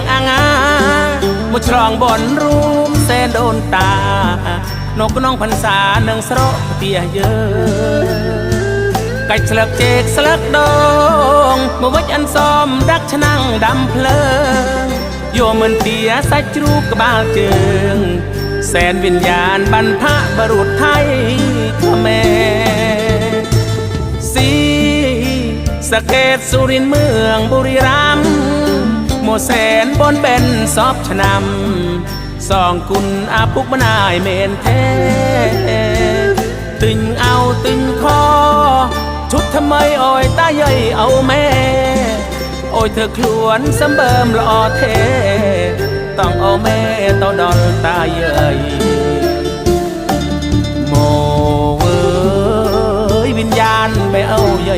งอางามุฉลองบนรูปแสนโดนตา นกน้องพรรษาหนึ่งสระเตียเยอะไก่สลักเจกสลักดองมื่อวัดอันซ้อมดักชนังดำเพลิง โยมเหมือนเตียใส่จรูกกบาลเจิง แสนวิญญาณบรรพบรุษไทยขแมรสีสะเกตสุรินเมืองบุรีรัม แสนบนเป็นสอบชนำสองกุลอาปุกมนายเมนแท้ตึงเอาตึงคอ ชุดทำไมอ้อยตาใหญ่เอาแม่ โอ้ยเธอคลวนสำเบิมละอเท ต้องเอาแม่ต่อดอนตาใหญ่โมเว้ยวิญญาณไม่เอาใหญ่